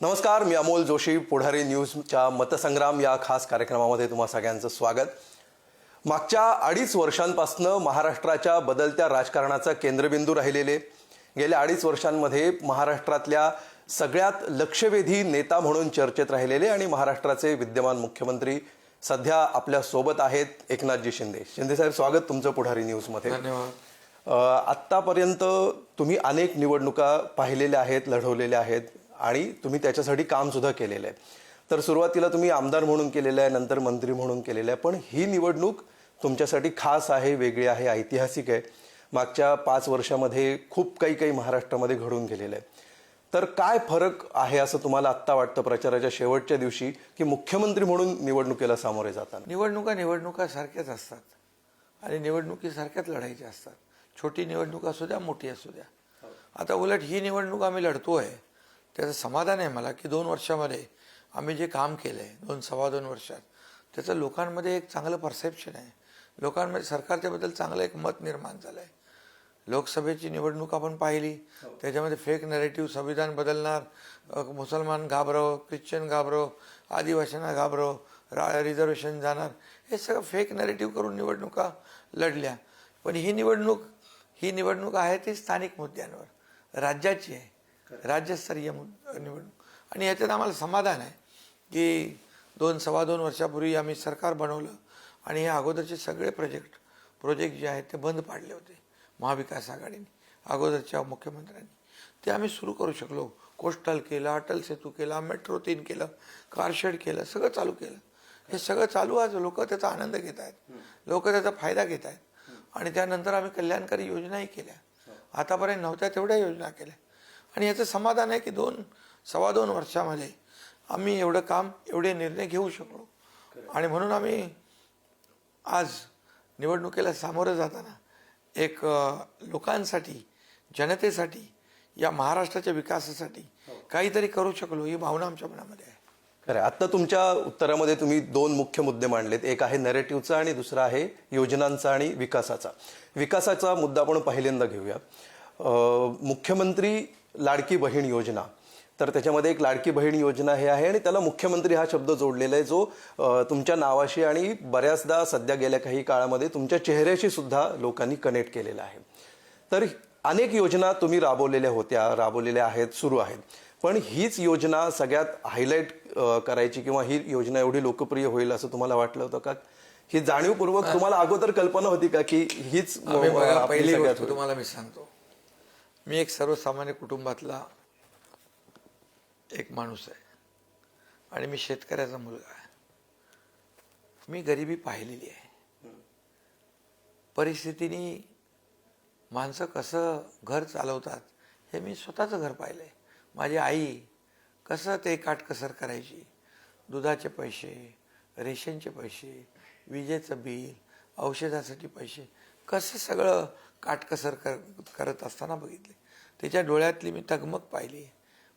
नमस्कार मी अमोल जोशी पुढारी न्यूजच्या मतसंग्राम या खास कार्यक्रमामध्ये तुम्हा सगळ्यांचं स्वागत. मागच्या अडीच वर्षांपासनं महाराष्ट्राच्या बदलत्या राजकारणाचा केंद्रबिंदू राहिलेले. गेल्या अडीच वर्षांमध्ये महाराष्ट्रातल्या सगळ्यात लक्षवेधी नेता म्हणून चर्चेत राहिलेले आणि महाराष्ट्राचे विद्यमान मुख्यमंत्री सध्या आपल्यासोबत आहेत एकनाथजी शिंदे. शिंदे साहेब स्वागत तुमचं पुढारी न्यूजमध्ये. आत्तापर्यंत तुम्ही अनेक निवडणुका पाहिलेल्या आहेत लढवलेल्या आहेत. आणि तुम्ही त्याच्यासाठी कामसुद्धा केलेलं आहे. तर सुरुवातीला तुम्ही आमदार म्हणून केलेलं आहे नंतर मंत्री म्हणून केलेलं आहे पण ही निवडणूक तुमच्यासाठी खास आहे वेगळी आहे ऐतिहासिक आहे. मागच्या पाच वर्षामध्ये खूप काही काही महाराष्ट्रामध्ये घडून गेलेलं आहे. तर काय फरक आहे असं तुम्हाला आत्ता वाटतं प्रचाराच्या शेवटच्या दिवशी की मुख्यमंत्री म्हणून निवडणुकीला सामोरे जाताना? निवडणुका निवडणुका सारख्याच असतात. आणि निवडणुकीसारख्याच लढायच्या असतात. छोटी निवडणूक असू द्या मोठी असू द्या. आता उलट ही निवडणूक आम्ही लढतो आहे त्याचं समाधान आहे मला की दोन वर्षामध्ये आम्ही जे काम केलं आहे दोन सव्वा दोन वर्षात त्याचं लोकांमध्ये एक चांगलं परसेप्शन आहे. लोकांमध्ये सरकारच्याबद्दल चांगलं एक मत निर्माण झालं आहे लोकसभेची निवडणूक आपण पाहिली त्याच्यामध्ये फेक नरेटिव्ह संविधान बदलणार मुसलमान घाबरव ख्रिश्चन घाबरव आदिवासींना घाबरव रा रिझर्वेशन जाणार हे सगळं फेक नरेटिव्ह करून निवडणुका लढल्या. पण ही निवडणूक ही निवडणूक आहे ती स्थानिक मुद्द्यांवर. राज्याची आहे. राज्यस्तरीय निवडणूक. आणि याच्यात आम्हाला समाधान आहे की दोन सव्वा दोन वर्षापूर्वी आम्ही सरकार बनवलं आणि हे अगोदरचे सगळे प्रोजेक्ट प्रोजेक्ट जे आहेत ते बंद पाडले होते महाविकास आघाडीने अगोदरच्या मुख्यमंत्र्यांनी. ते आम्ही सुरू करू शकलो. कोस्टल केलं अटल सेतू केला मेट्रो तीन केलं कारशेड केलं सगळं चालू केलं. हे सगळं चालू आज लोक त्याचा आनंद घेत आहेत. लोक त्याचा फायदा घेत आहेत. आणि त्यानंतर आम्ही कल्याणकारी योजनाही केल्या. आतापर्यंत नव्हत्या तेवढ्या योजना केल्या. आणि याचं समाधान आहे की दोन सव्वा दोन वर्षामध्ये आम्ही एवढं काम एवढे निर्णय घेऊ शकलो. आणि म्हणून आम्ही आज निवडणुकीला सामोरं जाताना एक लोकांसाठी जनतेसाठी या महाराष्ट्राच्या विकासासाठी काहीतरी करू शकलो ही भावना आमच्या मनामध्ये आहे. खरं आहे. आत्ता तुमच्या उत्तरामध्ये तुम्ही दोन मुख्य मुद्दे मांडलेत. एक आहे नरेटिव्हचा आणि दुसरा आहे योजनांचा आणि विकासाचा. विकासाचा मुद्दा आपण पहिल्यांदा घेऊया. मुख्यमंत्री लाडकी बहीण योजना. तर त्याच्यामध्ये एक लाडकी बहीण योजना हे आहे आणि त्याला मुख्यमंत्री हा शब्द जोडलेला आहे जो तुमच्या नावाशी आणि बऱ्याचदा सध्या गेल्या काही काळामध्ये तुमच्या चेहऱ्याशी सुद्धा लोकांनी कनेक्ट केलेला आहे. तर अनेक योजना तुम्ही राबवलेल्या होत्या राबवलेल्या आहेत सुरू आहेत. पण हीच योजना सगळ्यात हायलाईट करायची किंवा ही योजना एवढी लोकप्रिय होईल असं तुम्हाला वाटलं होतं का? ही जाणीवपूर्वक तुम्हाला अगोदर कल्पना होती का की हीच पहिली? तुम्हाला मी सांगतो. मी एक सर्वसामान्य कुटुंबातला एक माणूस आहे. आणि मी शेतकऱ्याचा मुलगा आहे. मी गरिबी पाहिलेली आहे. परिस्थितीने माणसं कसं घर चालवतात हे मी स्वतःचं घर पाहिलं आहे माझी आई कसं ते काटकसर करायची? दुधाचे पैसे रेशनचे पैसे विजेचं बिल औषधासाठी पैसे कसं सगळं काटकसर कर करत असताना बघितले. त्याच्या डोळ्यातली मी तगमग पाहिली.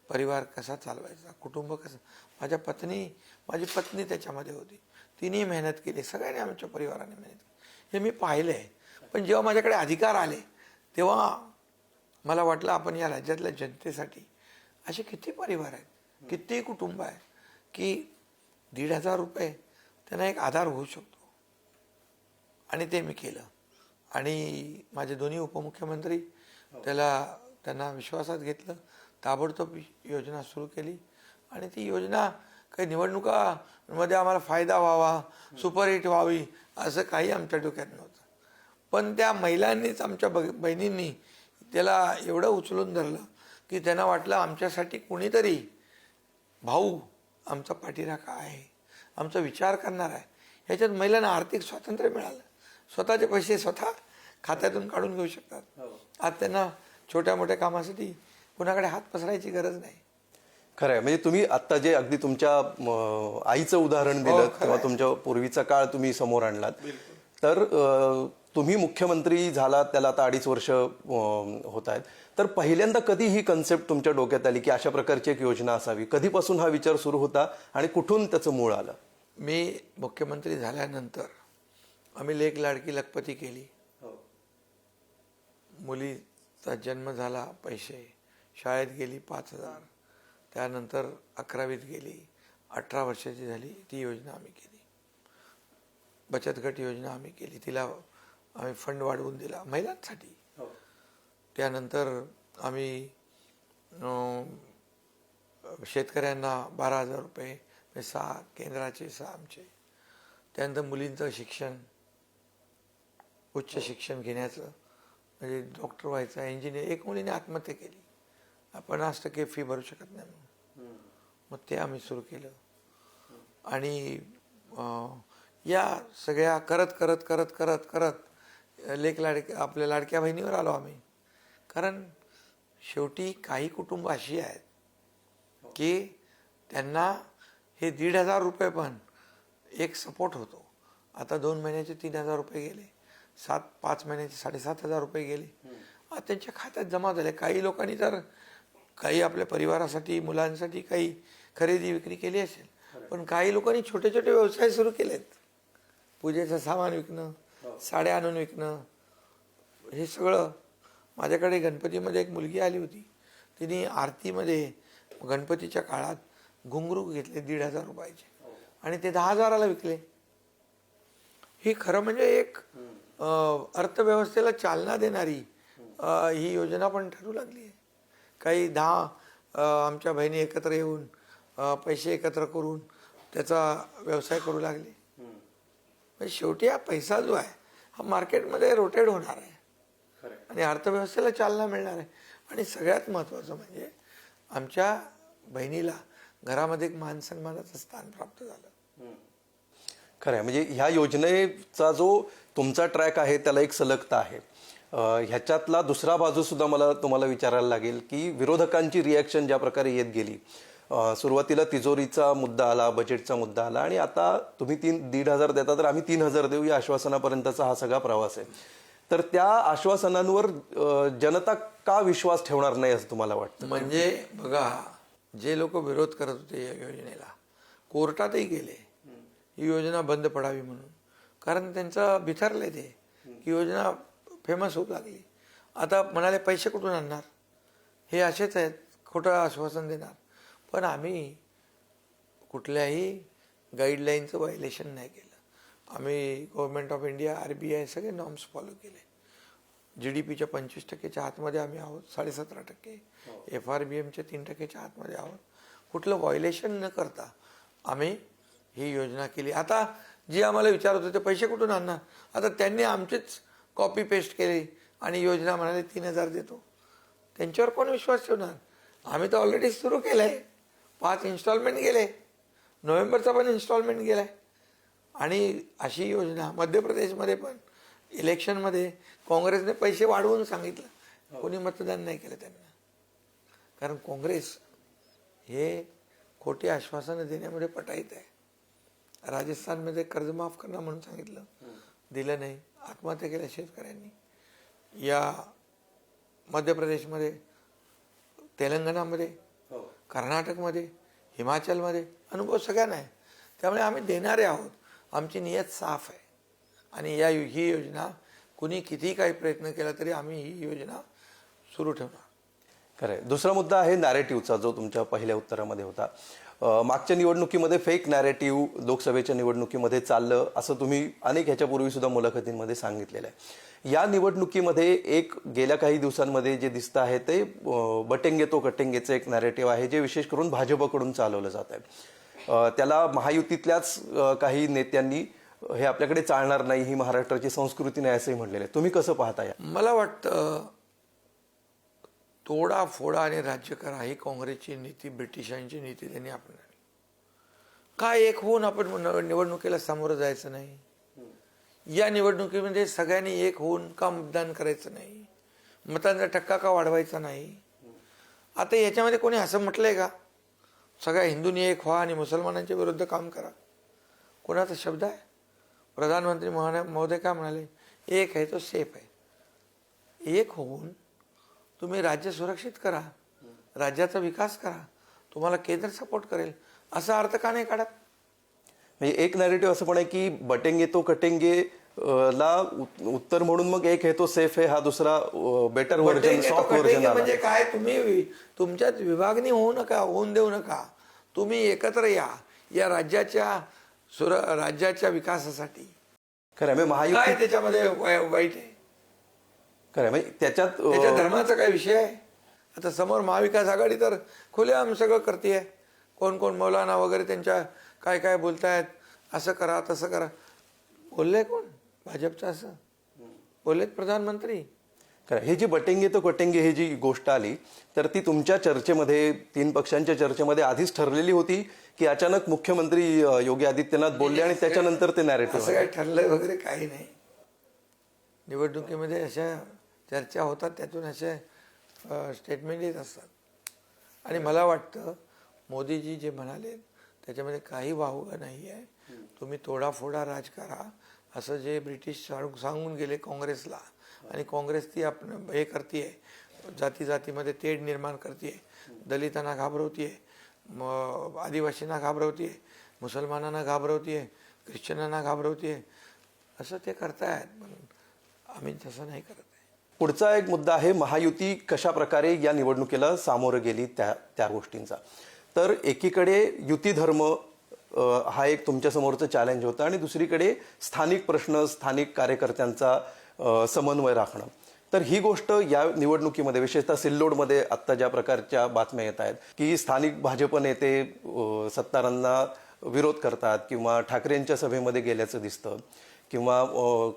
परिवार कसा चालवायचा? कुटुंब कसं? माझ्या पत्नी माझी पत्नी त्याच्यामध्ये होती. तिने मेहनत केली. सगळ्यांनी आमच्या परिवाराने मेहनत केली. हे मी पाहिलं. आहे पण जेव्हा माझ्याकडे अधिकार आले तेव्हा मला वाटलं आपण या राज्यातल्या जनतेसाठी असे किती परिवार आहेत किती कुटुंब आहे की दीड हजार रुपये त्यांना एक आधार होऊ शकतो. आणि ते मी केलं. आणि माझे दोन्ही उपमुख्यमंत्री त्याला त्यांना विश्वासात घेतलं ताबडतोब योजना सुरू केली. आणि ती योजना काही निवडणुकामध्ये आम्हाला फायदा व्हावा सुपरहिट व्हावी असं काही आमच्या डोक्यात नव्हतं. पण त्या महिलांनीच आमच्या बग बहिणींनी त्याला एवढं उचलून धरलं की त्यांना वाटलं आमच्यासाठी कुणीतरी भाऊ आमचा पाठीराखा आहे आमचा विचार करणार आहे. ह्याच्यात महिलांना आर्थिक स्वातंत्र्य मिळालं. स्वतःचे पैसे स्वतः खात्यातून काढून घेऊ शकतात. आज त्यांना छोट्या मोठ्या कामासाठी कुणाकडे हात पसरायची गरज नाही. खरं आहे म्हणजे तुम्ही आता जे अगदी तुमच्या आईचं उदाहरण दिलं किंवा तुमच्या पूर्वीचा काळ तुम्ही समोर आणलात. तर तुम्ही मुख्यमंत्री झालात त्याला आता अडीच वर्ष होत आहेत. तर पहिल्यांदा कधी ही कन्सेप्ट तुमच्या डोक्यात आली की अशा प्रकारची एक योजना असावी? कधीपासून हा विचार सुरू होता आणि कुठून त्याचं मूळ आलं? मी मुख्यमंत्री झाल्यानंतर आम्ही लेख लाडकी लखपती केली. मुलीचा जन्म झाला पैसे. शाळेत गेली पाच हजार. त्यानंतर अकरावीत गेली. अठरा वर्षाची झाली. ती योजना आम्ही केली. बचत गट योजना आम्ही केली. तिला आम्ही फंड वाढवून दिला महिलांसाठी. त्यानंतर आम्ही शेतकऱ्यांना बारा हजार रुपये सहा केंद्राचे सहा आमचे. त्यानंतर मुलींचं शिक्षण उच्च शिक्षण घेण्याचं. म्हणजे डॉक्टर व्हायचं इंजिनियर एक मुलीने आत्महत्या केली. पन्नास टक्के फी भरू शकत नाही म्हणून. मग ते आम्ही सुरू केलं. आणि या सगळ्या करत करत करत करत करत लेख लाडक्या आपल्या लाडक्या बहिणीवर आलो आम्ही. कारण शेवटी काही कुटुंब अशी आहेत की त्यांना हे दीड हजार रुपये पण एक सपोर्ट होतो. आता दोन महिन्याचे तीन हजार रुपये गेले. सात पाच महिन्याचे साडेसात हजार रुपये गेले. त्यांच्या खात्यात जमा झाले. काही लोकांनी तर काही आपल्या परिवारासाठी मुलांसाठी काही खरेदी विक्री केली असेल. पण काही लोकांनी छोटे छोटे व्यवसाय सुरू केलेत. पूजेचं सामान विकणं साड्या आणून विकणं हे सगळं. माझ्याकडे गणपतीमध्ये एक मुलगी आली होती. तिने आरतीमध्ये गणपतीच्या काळात घुंगरू घेतले दीड हजार रुपयाचे. आणि ते दहा हजाराला विकले. ही खरं म्हणजे एक अर्थव्यवस्थेला चालना देणारी ही योजना पण ठरू लागली आहे. काही दहा आमच्या बहिणी एकत्र येऊन पैसे एकत्र करून त्याचा व्यवसाय करू लागले. म्हणजे शेवटी हा पैसा जो आहे हा मार्केटमध्ये रोटेट होणार आहे. आणि अर्थव्यवस्थेला चालना मिळणार आहे. आणि सगळ्यात महत्त्वाचं म्हणजे आमच्या बहिणीला घरामध्ये एक मान सन्मानाचं स्थान प्राप्त झालं. खरं आहे. म्हणजे ह्या योजनेचा जो तुमचा ट्रॅक आहे त्याला एक सलगता आहे. ह्याच्यातला दुसरा बाजूसुद्धा मला तुम्हाला विचारायला लागेल की विरोधकांची रिॲक्शन ज्या प्रकारे येत गेली सुरुवातीला तिजोरीचा मुद्दा आला बजेटचा मुद्दा आला आणि आता तुम्ही तीन दीड हजार देता तर आम्ही तीन हजार देऊ या आश्वासनापर्यंतचा हा सगळा प्रवास आहे. तर त्या आश्वासनांवर जनता का विश्वास ठेवणार नाही असं तुम्हाला वाटतं? म्हणजे बघा जे लोक विरोध करत होते या योजनेला कोर्टातही गेले. ही योजना बंद पडावी म्हणून. कारण त्यांचं बिथरलंय ते. की योजना फेमस होऊ लागली. आता म्हणाले पैसे कुठून आणणार? हे असेच आहेत खोटं आश्वासन देणार. पण आम्ही कुठल्याही गाईडलाईनचं व्हायलेशन नाही केलं. आम्ही government of India R B I सगळे नॉर्म्स फॉलो केले. जी डी पीच्या पंचवीस टक्केच्या आतमध्ये आम्ही आहोत साडेसतरा टक्के. एफ आर बी एमच्या तीन टक्केच्या आतमध्ये आहोत. कुठलं व्हायलेशन न करता आम्ही ही योजना केली. आता जी आम्हाला विचारत होते पैसे कुठून आणणार? आता त्यांनी आमचीच कॉपी पेस्ट केली आणि योजना म्हणाले तीन हजार देतो. त्यांच्यावर कोण विश्वास ठेवणार? आम्ही तर ऑलरेडी सुरू केलं आहे पाच इन्स्टॉलमेंट गेले. नोव्हेंबरचा पण इन्स्टॉलमेंट गेला आहे आणि अशी योजना मध्य प्रदेशमध्ये पण इलेक्शनमध्ये काँग्रेसने पैसे वाढवून सांगितलं. कोणी मतदान नाही केलं त्यांना. कारण काँग्रेस हे खोटी आश्वासनं देण्यामध्ये पटाईत आहे. राजस्थानमध्ये कर्ज माफ करणं म्हणून सांगितलं. दिलं नाही. आत्महत्या केल्या शेतकऱ्यांनी. या मध्य प्रदेशमध्ये तेलंगणामध्ये कर्नाटकमध्ये हिमाचलमध्ये अनुभव सगळ्यांना आहे. त्यामुळे आम्ही देणारे आहोत. आमची नियत साफ आहे. आणि या ही योजना कुणी किती काही प्रयत्न केला तरी आम्ही ही योजना सुरू ठेवणार. खरं आहे. दुसरा मुद्दा आहे नॅरेटिव्हचा जो तुमच्या पहिल्या उत्तरामध्ये होता. मागच्या निवडणुकीमध्ये फेक नॅरेटिव्ह लोकसभेच्या निवडणुकीमध्ये चाललं असं तुम्ही अनेक ह्याच्यापूर्वी सुद्धा मुलाखतींमध्ये सांगितलेलं आहे. या निवडणुकीमध्ये एक गेल्या काही दिवसांमध्ये जे दिसतं आहे ते बटेंगे तो कटेंगेचं एक नॅरेटिव्ह आहे जे विशेष करून भाजपकडून चालवलं जात आहे. त्याला महायुतीतल्याच काही नेत्यांनी हे आपल्याकडे चालणार नाही ही महाराष्ट्राची संस्कृती नाही असंही म्हणलेलं आहे. तुम्ही कसं पाहता या मला वाटतं तोडा फोडा आणि राज्य करा ही काँग्रेसची नीती ब्रिटिशांची नीती त्यांनी आपणाली काय एक होऊन आपण निवडणुकीला सामोरं जायचं नाही? या निवडणुकीमध्ये सगळ्यांनी एक होऊन का मतदान करायचं नाही. मतांचा टक्का का वाढवायचा नाही? आता याच्यामध्ये कोणी असं म्हटलंय का? सगळ्या हिंदूंनी एक व्हा आणि मुसलमानांच्या विरुद्ध काम करा. कोणाचा शब्द आहे? प्रधानमंत्री महोदय काय म्हणाले? एक आहे तो सेफ आहे. एक होऊन तुम्ही राज्य सुरक्षित करा. राज्याचा विकास करा. तुम्हाला केंद्र सपोर्ट करेल. असा अर्थ का नाही काढत? म्हणजे एक नॅरेटिव्ह असं पण आहे की बटेंगे तो कटेंगे ला उत- उत्तर म्हणून मग एक आहे तो सेफ आहे हा दुसरा बेटर व्हर्जन तो सॉफ्ट व्हर्जन आला. म्हणजे काय? तुम्ही तुमच्यात विभागणी होऊ नका होऊन देऊ नका. तुम्ही एकत्र या या राज्याच्या सुर राज्याच्या विकासासाठी. खरं म्हणजे महायुती त्याच्यामध्ये वाईट आहे? खरं म्हणजे त्याच्यात त्याच्या धर्माचा काय विषय आहे? आता समोर महाविकास आघाडी तर खुलेआम सगळं करते कोण कोण मौलाना वगैरे त्यांच्या काय काय बोलतायत असं करा तसं करा. बोलले कोण? भाजपचं असं. बोललेत प्रधानमंत्री. खरं ही जी बटेंगे तो कटेंगे ही जी गोष्ट आली तर ती तुमच्या चर्चेमध्ये तीन पक्षांच्या चर्चेमध्ये आधीच ठरलेली होती की अचानक मुख्यमंत्री योगी आदित्यनाथ बोलले आणि त्याच्यानंतर ते असं नॅरेटिव्ह काय ठरलंय वगैरे काही नाही. निवडणुकीमध्ये अशा चर्चा होतात त्यातून असे स्टेटमेंट येत असतात. आणि मला वाटतं मोदीजी जे म्हणाले त्याच्यामध्ये काही वाहुगा नाही आहे. तुम्ही तोडाफोडा राज करा असं जे ब्रिटिश सांगून गेले काँग्रेसला. आणि काँग्रेस ती आपण हे करते जाती जातीमध्ये तेढ निर्माण करते दलितांना घाबरवते म आदिवासींना घाबरवते मुसलमानांना घाबरवते ख्रिश्चनांना घाबरवते असं ते करतायत. पण आम्ही तसं नाही करत. पुढचा एक मुद्दा आहे महायुती कशा प्रकारे या निवडणुकीला सामोरं गेली त्या त्या गोष्टींचा. तर एकीकडे युती धर्म हा एक तुमच्या समोरचं चॅलेंज होतं आणि दुसरीकडे स्थानिक प्रश्न स्थानिक कार्यकर्त्यांचा समन्वय राखणं. तर ही गोष्ट या निवडणुकीमध्ये विशेषतः सिल्लोडमध्ये आत्ता ज्या प्रकारच्या बातम्या येत आहेत की स्थानिक भाजप नेते सत्तारांना विरोध करतात किंवा ठाकरेंच्या सभेमध्ये गेल्याचं दिसतं किंवा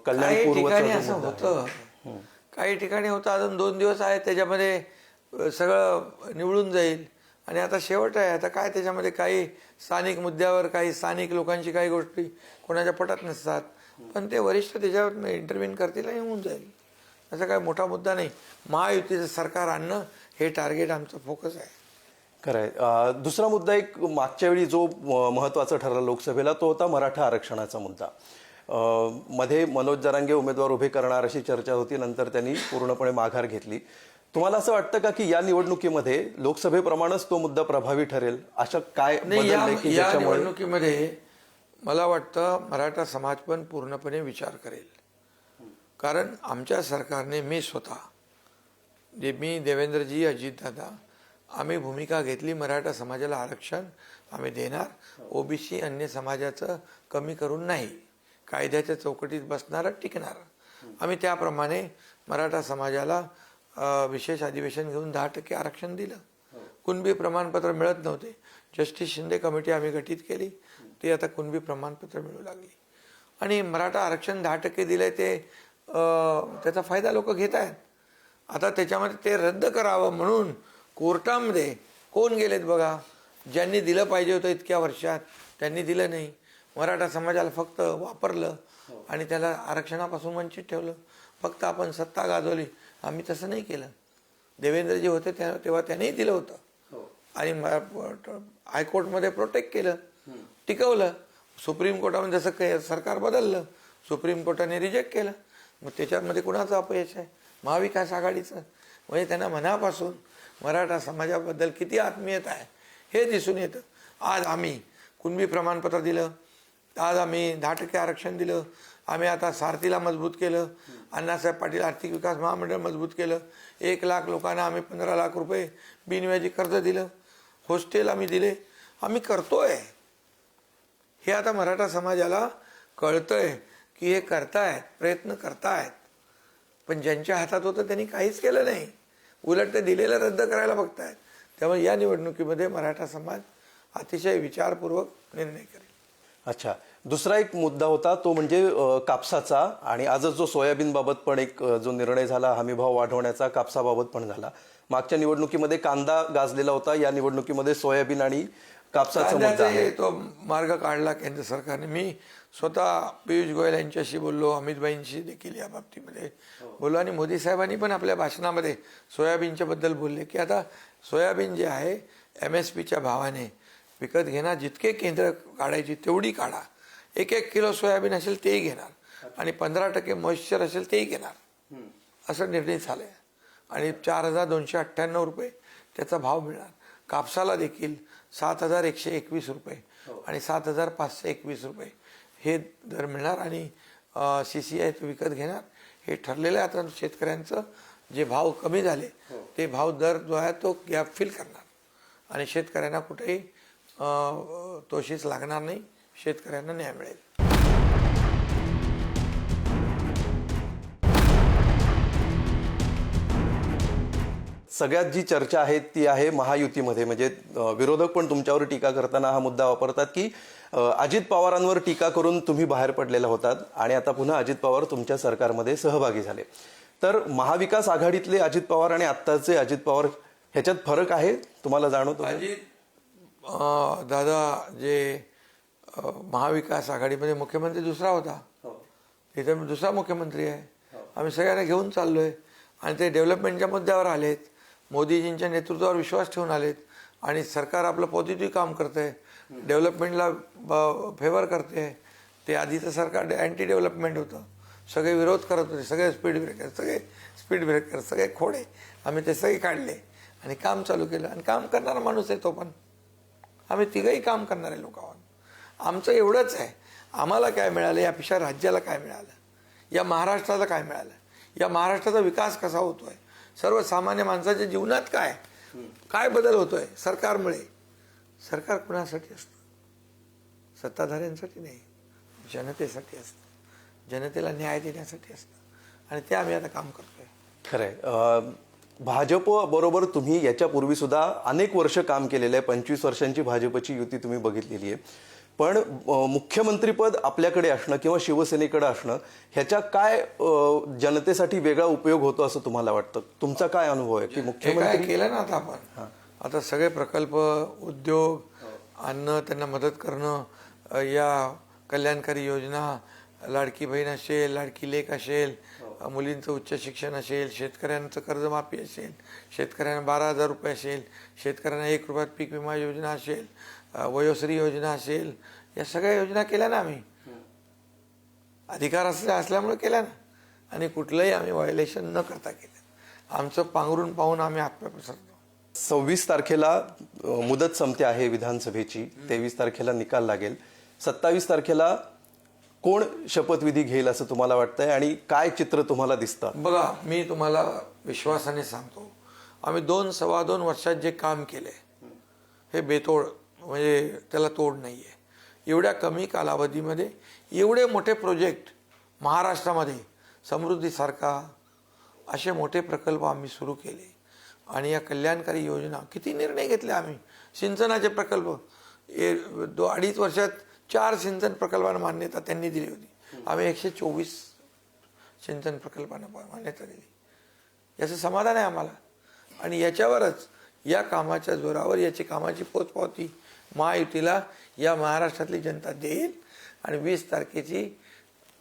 कल्याण जो असं. होतं. काही ठिकाणी होतं अजून दोन दिवस आहेत त्याच्यामध्ये सगळं निवडून जाईल. आणि आता शेवट आहे आता काय त्याच्यामध्ये काही स्थानिक मुद्द्यावर काही स्थानिक लोकांची काही गोष्टी कोणाच्या पटत नसतात. पण ते वरिष्ठ त्याच्यावर इंटरव्ह्यून करतील आणि होऊन जाईल. असा काय मोठा मुद्दा नाही. महायुतीचं सरकार आणणं हे टार्गेट आमचं फोकस आहे. खरंय. आहे दुसरा मुद्दा एक मागच्या वेळी जो म- महत्त्वाचा ठरला लोकसभेला तो होता मराठा आरक्षणाचा मुद्दा. मध्ये मनोज जरांगे उमेदवार उभे करणार अशी चर्चा होती नंतर त्यांनी पूर्णपणे माघार घेतली. तुम्हाला असं वाटतं का की या निवडणुकीमध्ये लोकसभेप्रमाणेच तो मुद्दा प्रभावी ठरेल? अशा काय नाही या निवडणुकीमध्ये मला वाटतं मराठा समाज पण पूर्णपणे विचार करेल. कारण आमच्या सरकारने मी स्वतः जे मी देवेंद्रजी अजितदादा आम्ही भूमिका घेतली मराठा समाजाला आरक्षण आम्ही देणार. ओबीसी अन्य समाजाचं कमी करून नाही. कायद्याच्या चौकटीत बसणारा टिकणारा. आम्ही त्याप्रमाणे मराठा समाजाला विशेष अधिवेशन घेऊन दहा टक्के आरक्षण दिलं. कुणबी प्रमाणपत्र मिळत नव्हते. जस्टिस शिंदे कमिटी आम्ही गठीत केली. ती आता कुणबी प्रमाणपत्र मिळू लागली. आणि मराठा आरक्षण दहा टक्के दिलंय ते त्याचा फायदा लोक घेत आहेत. आता त्याच्यामध्ये ते रद्द करावं म्हणून कोर्टामध्ये कोण गेलेत बघा? ज्यांनी दिलं पाहिजे होतं इतक्या वर्षात त्यांनी दिलं नाही. मराठा समाजाला फक्त वापरलं आणि त्याला आरक्षणापासून वंचित ठेवलं. फक्त आपण सत्ता गाजवली आम्ही तसं नाही केलं. देवेंद्रजी होते त्या- तेव्हा त्यांनीही दिलं होतं. आणि म- हायकोर्टमध्ये प्रोटेक्ट केलं. टिकवलं. सुप्रीम कोर्टामध्ये जसं काही सरकार बदललं सुप्रीम कोर्टाने रिजेक्ट केलं. मग त्याच्यामध्ये कुणाचं अपयश आहे? महाविकास आघाडीचं. म्हणजे त्यांना मनापासून मराठा समाजाबद्दल किती आत्मीयता आहे हे दिसून येतं. आज आम्ही कुणबी प्रमाणपत्र दिलं आज आम्ही दहा टक्के आरक्षण दिलं. आम्ही आता सारथीला मजबूत केलं. अण्णासाहेब पाटील आर्थिक विकास महामंडळ मजबूत केलं. एक लाख लोकांना आम्ही पंधरा लाख रुपये बिनव्याजी कर्ज दिलं. हॉस्टेल आम्ही दिले. आम्ही करतोय. हे आता मराठा समाजाला कळतंय की हे करतायत प्रयत्न करतायत. पण ज्यांच्या हातात होतं त्यांनी काहीच केलं नाही. उलट ते दिलेलं रद्द करायला बघतायत. त्यामुळे या निवडणुकीमध्ये मराठा समाज अतिशय विचारपूर्वक निर्णय करेल. अच्छा. दुसरा एक मुद्दा होता तो म्हणजे कापसाचा आणि आजच जो सोयाबीन बाबत पण एक जो निर्णय झाला हमीभाव वाढवण्याचा कापसाबाबत पण झाला. मागच्या निवडणुकीमध्ये कांदा गाजलेला होता या निवडणुकीमध्ये सोयाबीन आणि कापसाचा मुद्दा आहे. तो मार्ग काढला केंद्र सरकारने. मी स्वतः पियुष गोयल यांच्याशी बोललो अमितभाईंशी देखील या बाबतीमध्ये बोललो आणि मोदी साहेबांनी पण आपल्या भाषणामध्ये सोयाबीनच्या बद्दल बोलले की आता सोयाबीन जे आहे एम एस पीच्या भावाने विकत घेणार जितके केंद्र काढायची तेवढी काढा. एक एक किलो सोयाबीन असेल तेही घेणार. आणि पंधरा टक्के मॉइश्चर असेल तेही घेणार. असं निर्णय झालाय. आणि चार हजार दोनशे अठ्ठ्याण्णव रुपये त्याचा भाव मिळणार. कापसाला देखील सात हजार एकशे एकवीस रुपये आणि सात हजार पाचशे एकवीस रुपये हे दर मिळणार आणि सी सी आय विकत घेणार. हे ठरलेलं आहे आता शेतकऱ्यांचं. जे भाव कमी झाले ते भाव दर जो आहे तो गॅप फिल करणार. आणि शेतकऱ्यांना कुठेही तोशीच लागणार नाही. शेतकऱ्यांना न्याय मिळेल. सगळ्यात जी चर्चा आहे ती आहे महायुतीमध्ये. म्हणजे विरोधक पण तुमच्यावर टीका करताना हा मुद्दा वापरतात की अजित पवारांवर टीका करून तुम्ही बाहेर पडलेला होतात आणि आता पुन्हा अजित पवार तुमच्या सरकारमध्ये सहभागी झाले. तर महाविकास आघाडीतले अजित पवार आणि आत्ताचे अजित पवार ह्याच्यात फरक आहे? तुम्हाला जाणवतो? अजित दादा जे महाविकास आघाडीमध्ये मुख्यमंत्री दुसरा होता. इथं मी दुसरा मुख्यमंत्री आहे. आम्ही सगळ्यांना घेऊन चाललोय. आणि ते डेव्हलपमेंटच्या मुद्द्यावर आलेत. मोदीजींच्या नेतृत्वावर विश्वास ठेवून आलेत. आणि सरकार आपलं पॉझिटिव्ह काम करतंय. डेव्हलपमेंटला फेवर करते ते आधीचं सरकार अँटी डेव्हलपमेंट होतं. सगळे विरोध करत होते. सगळे स्पीड ब्रेकर सगळे स्पीड ब्रेकर सगळे खोडे. आम्ही ते सगळे काढले. आणि काम चालू केलं. आणि काम करणारा माणूस आहे तो पण. आम्ही तिघही काम करणारे लोक आहोत. आमचं एवढंच आहे. आम्हाला काय मिळालं? यापेक्षा राज्याला काय मिळालं? या महाराष्ट्राला काय मिळालं? या महाराष्ट्राचा विकास कसा होतोय? सर्वसामान्य माणसाच्या जीवनात काय? काय बदल होतोय? सरकारमुळे. सरकार कुणासाठी असतं? सत्ताधाऱ्यांसाठी नाही. जनतेसाठी असतं. जनतेला न्याय देण्यासाठी असतं. आणि ते आम्ही आता काम करतोय. खरंय. खरं आहे बरोबर तुम्ही याच्यापूर्वी सुद्धा अनेक वर्ष काम केलेलं आहे. पंचवीस वर्षांची भाजपची युती तुम्ही बघितलेली आहे. पण मुख्यमंत्रीपद आपल्याकडे असणं किंवा शिवसेनेकडे असणं ह्याच्या काय जनतेसाठी वेगळा उपयोग होतो असं तुम्हाला वाटतं? तुमचा काय अनुभव आहे? की मुख्यमंत्री केलं ना आता आपण? आता सगळे प्रकल्प उद्योग अन्न त्यांना मदत करणं या कल्याणकारी योजना लाडकी बहीण असेल लाडकी लेख असेल मुलींचं उच्च शिक्षण असेल शेतकऱ्यांचं कर्जमाफी असेल शेतकऱ्यांना बारा हजार रुपये असेल शेतकऱ्यांना एक रुपयात पीक विमा योजना असेल वयोश्री योजना असेल या सगळ्या योजना केल्या ना आम्ही. अधिकार असल्या असल्यामुळे केल्या ना. आणि कुठलंही आम्ही व्हायोलेशन न करता केलं. आमचं पांघरून पाहून आम्ही हातपाय पसरतो. सव्वीस तारखेला मुदत संपते आहे विधानसभेची. तेवीस तारखेला निकाल लागेल. सत्तावीस तारखेला कोण शपथविधी घेईल असं तुम्हाला वाटतंय? आणि काय चित्र तुम्हाला दिसतं बघा मी तुम्हाला विश्वासाने सांगतो. आम्ही दोन सव्वा दोन वर्षात जे काम केले हे बेतोड म्हणजे त्याला तोड नाही आहे एवढ्या कमी कालावधीमध्ये एवढे मोठे प्रोजेक्ट महाराष्ट्रामध्ये समृद्धीसारखा असे मोठे प्रकल्प आम्ही सुरू केले. आणि या कल्याणकारी योजना किती निर्णय घेतले आम्ही? सिंचनाचे प्रकल्प ए दो अडीच वर्षात चार सिंचन प्रकल्पांना मान्यता त्यांनी दिली होती. आम्ही एकशे चोवीस सिंचन प्रकल्पांना मान्यता दिली. याचं समाधान आहे आम्हाला. आणि याच्यावरच या कामाच्या जोरावर याची कामाची पोचपावती महायुतीला या महाराष्ट्रातली जनता देईल आणि वीस तारखेची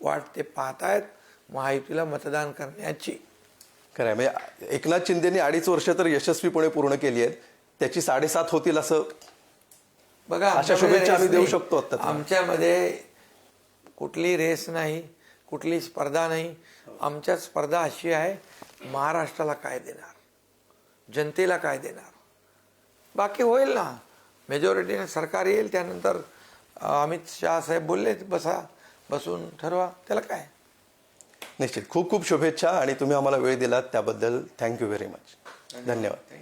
वाट ते पाहतायत महायुतीला मतदान करण्याची. खरं म्हणजे एकनाथ शिंदेनी अडीच वर्ष तर यशस्वीपणे पूर्ण केली आहेत. त्याची साडेसात होतील असं बघा अशा शुभेच्छा आम्ही देऊ. शकतो आता. आमच्यामध्ये कुठली रेस नाही कुठली स्पर्धा नाही. आमच्या स्पर्धा अशी आहे महाराष्ट्राला काय देणार? जनतेला काय देणार? बाकी होईल ना. मेजॉरिटीने सरकार येईल त्यानंतर अमित शहा साहेब बोलले बसा बसून ठरवा. त्याला काय? निश्चित. खूप खूप शुभेच्छा आणि तुम्ही आम्हाला वेळ दिलात त्याबद्दल थँक्यू व्हेरी मच धन्यवाद.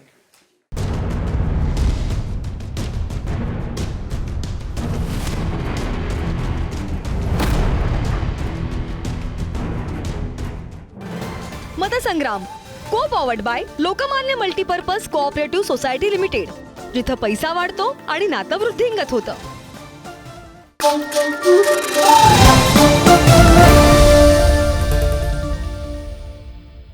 Sangram. Co powered by Lokmanya multipurpose cooperative society limited जिथं पैसा वाढतो आणि नातं वृद्धिंगत होतं.